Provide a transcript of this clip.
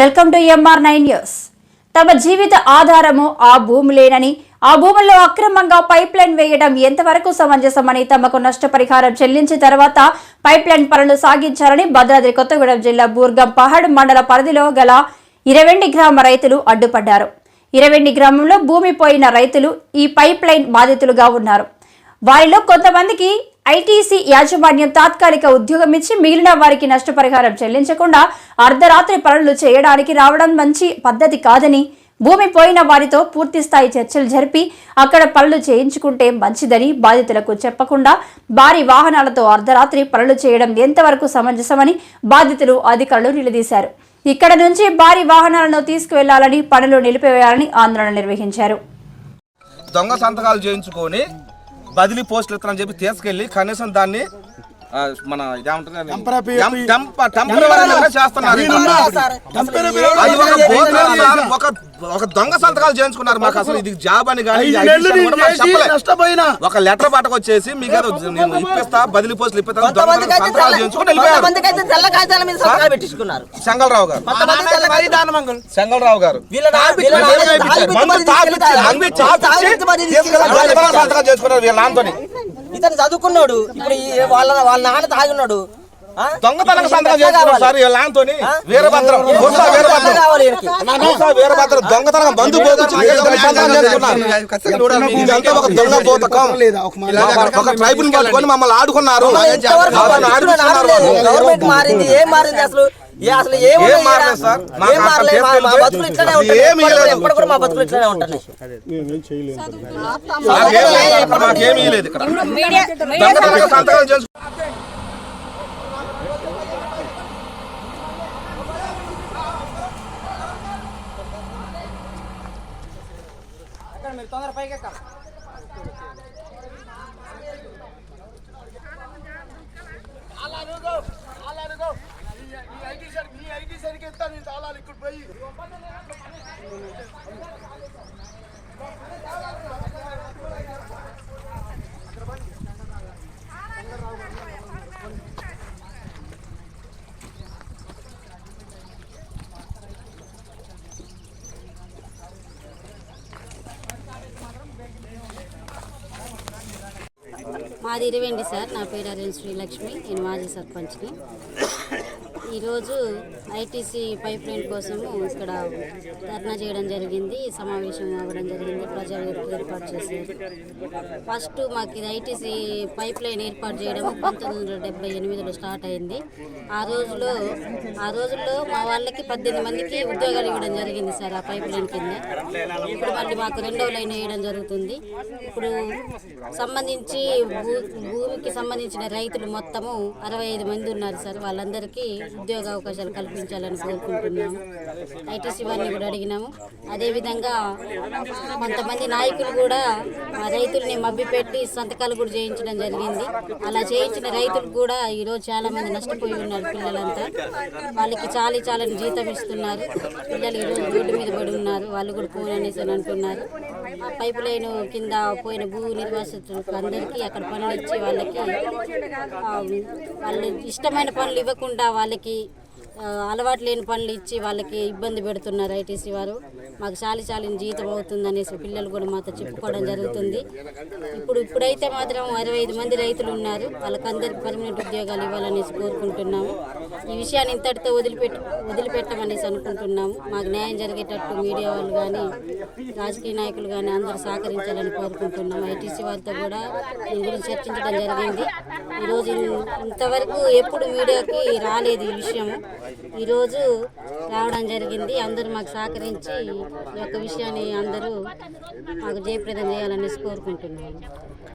Welcome to MR nine news తమ జీవిత ఆధారము ఆ భూములేనని ఆ భూముల్లో అక్రమంగా పైప్ లైన్ వేయడం ఎంతవరకు సమంజసమని తమకు నష్టపరిహారం చెల్లించిన తర్వాత పైప్ లైన్ పనులు సాగించాలని భద్రాద్రి కొత్తగూడెం జిల్లా బూర్గం పహాడ్ మండల పరిధిలో గల ఇరవెండి గ్రామ రైతులు అడ్డుపడ్డారు. ఇరవెండి గ్రామంలో భూమి పోయిన రైతులు ఈ పైప్ లైన్ బాధితులుగా ఉన్నారు. వారిలో కొంతమందికి ఐటీసీ యాజమాన్యం తాత్కాలిక ఉద్యోగం ఇచ్చి మిగిలిన వారికి నష్టపరిహారం చెల్లించకుండా అర్ధరాత్రి పనులు చేయడానికి రావడం మంచి పద్ధతి కాదని భూమి పోయిన వారితో పూర్తి స్థాయి చర్చలు జరిపి అక్కడ పనులు చేయించుకుంటే మంచిదని బాధితులకు చెప్పకుండా భారీ వాహనాలతో అర్ధరాత్రి పనులు చేయడం ఎంతవరకు సమంజసమని బాధితులు అధికారులు నిలదీశారు. ఇక్కడ నుంచి భారీ వాహనాలను తీసుకువెళ్ళాలని పనులు నిలిపివేయాలని ఆందోళన నిర్వహించారు. దొంగ సంతకాలు చేయించుకొని బదిలీ పోస్టులు ఇస్తానని చెప్పి తీసుకెళ్ళి కనీసం దాన్ని మన చేస్తున్నారు. ఒక ఒక దొంగ సంతకాలు చేయించుకున్నారు మాకు అసలు ఇది జాబ్ అని కానీ. నష్టపోయినా ఒక లెటర్ పట్టుకు వచ్చేసి మీకు నేను ఇప్పిస్తా బదిలీ పోస్టులు ఇప్పిస్తా సంతకాలు తెల్ల- చేయించుకొని వెళ్ళిపోయారు చెంగల్రావు గారు చెంగల్రావు గారు వీళ్ళ నా- వీళ్ళ నా- మందు తాగి పిచ్చి తాగిచ్చి, మరి తీసుకెళ్తారు. మందు తాగిచ్చి తాగి పిచ్చి మరి తీసుకెళ్ళి తీసుకెళ్తారు. దొంగ సంతకాలు చేసుకున్నారు వీళ్ళ నాన్నతోని ఇతను చదువుకున్నాడు ఇప్పుడు ఈ వాళ్ళ వాళ్ళ నాన్న తాగిన్నాడు? దొంగతనం సంతకం కావాలి? సార్ ఆ? వీరభద్రం ఎట్లా వీరభద్రం? మూసా వీరభద్రం దొంగతనం బంధు ఇదంతా ఒక దొంగ పోతకం ఒక ట్రైబుల్ పట్టుకొని మమ్మల్ని ఆడుకున్నారు. గవర్నమెంట్ మారింది ఏం మారింది అసలు అసలు ఏం? సార్? మా- బతుకులు ఇట్లానే ఉంటాయి ఏమీ ఎప్పుడు- లేదు. ఎప్పుడు కూడా మా బతుకులు ఇట్లానే ఉంటాయి మాకేం లేదు ఇక్కడ, మీరు తొందర పైకి ఎక్క ఐటీ సరికి ఇస్తాను తాళాలు ఇక్కడ పోయి. మాది అండి సార్. నా పేరు అరేన్ శ్రీలక్ష్మి నేను మాజీ సర్పంచ్ని. ఈరోజు ఐటీసీ పైప్ లైన్ కోసము ఇక్కడ ధర్నా చేయడం జరిగింది. సమావేశం అవ్వడం జరిగింది. ప్రజలు ఏర్పాటు చేశారు. ఫస్ట్ మాకు ఇది ఐటీసీ పైప్ లైన్ ఏర్పాటు చేయడం పంతొమ్మిది వందల డెబ్బై ఎనిమిదిలో స్టార్ట్ అయింది. ఆ రోజులో ఆ రోజుల్లో మా వాళ్ళకి పద్దెనిమిది మందికి ఉద్యోగాలు ఇవ్వడం జరిగింది సార్ ఆ పైప్ లైన్ కింద. ఇప్పుడు మళ్ళీ మాకు రెండవ లైన్ వేయడం జరుగుతుంది. ఇప్పుడు సంబంధించి భూమికి సంబంధించిన రైతులు మొత్తము అరవై ఐదు మంది ఉన్నారు సార్. వాళ్ళందరికీ ఉద్యోగ అవకాశాలు కల్పించాలని కోరుకుంటున్నాము. ఐటీసీ వారిని కూడా అడిగినాము. అదేవిధంగా కొంతమంది నాయకులు కూడా ఆ రైతుల్ని మభ్యపెట్టి సంతకాలు కూడా చేయించడం జరిగింది. అలా చేయించిన రైతులు కూడా ఈరోజు చాలా మంది నష్టపోయి ఉన్నారు పిల్లలంతా. వాళ్ళకి చాలీ చాలని జీతం ఇస్తున్నారు. పిల్లలు ఈరోజు రోడ్డు మీద పడి ఉన్నారు. వాళ్ళు కూడా ఫోన్ అని అంటున్నారు పైప్ లైన్ కింద పోయిన భూ నిర్వాసితులకు అందరికీ అక్కడ పనులు ఇచ్చి వాళ్ళకి వాళ్ళు ఇష్టమైన పనులు ఇవ్వకుండా వాళ్ళకి అలవాటు లేని పనులు ఇచ్చి వాళ్ళకి ఇబ్బంది పెడుతున్నారు ఐటీసీ వారు. మాకు చాలి చాలిన జీతం అవుతుంది అనేసి పిల్లలు కూడా మాతో చెప్పుకోవడం జరుగుతుంది. ఇప్పుడు ఇప్పుడైతే మాత్రం అరవై ఐదు మంది రైతులు ఉన్నారు. వాళ్ళకందరికి పర్మనెంట్ ఉద్యోగాలు ఇవ్వాలనేసి కోరుకుంటున్నాము. ఈ విషయాన్ని ఇంతటితో వదిలిపెట్టు వదిలిపెట్టమనేసి అనుకుంటున్నాము. మాకు న్యాయం జరిగేటట్టు మీడియా వాళ్ళు కానీ రాజకీయ నాయకులు కానీ అందరూ సహకరించాలని కోరుకుంటున్నాము. ఐటీసీ వారితో కూడా దీని గురించి చర్చించడం జరిగింది. ఈరోజు ఇంతవరకు ఎప్పుడు మీడియాకి రాలేదు ఈ విషయము. ఈరోజు రావడం జరిగింది. అందరూ మాకు సహకరించి ఈ యొక్క విషయాన్ని అందరూ మాకు జయప్రదం చేయాలనేసి కోరుకుంటున్నాము.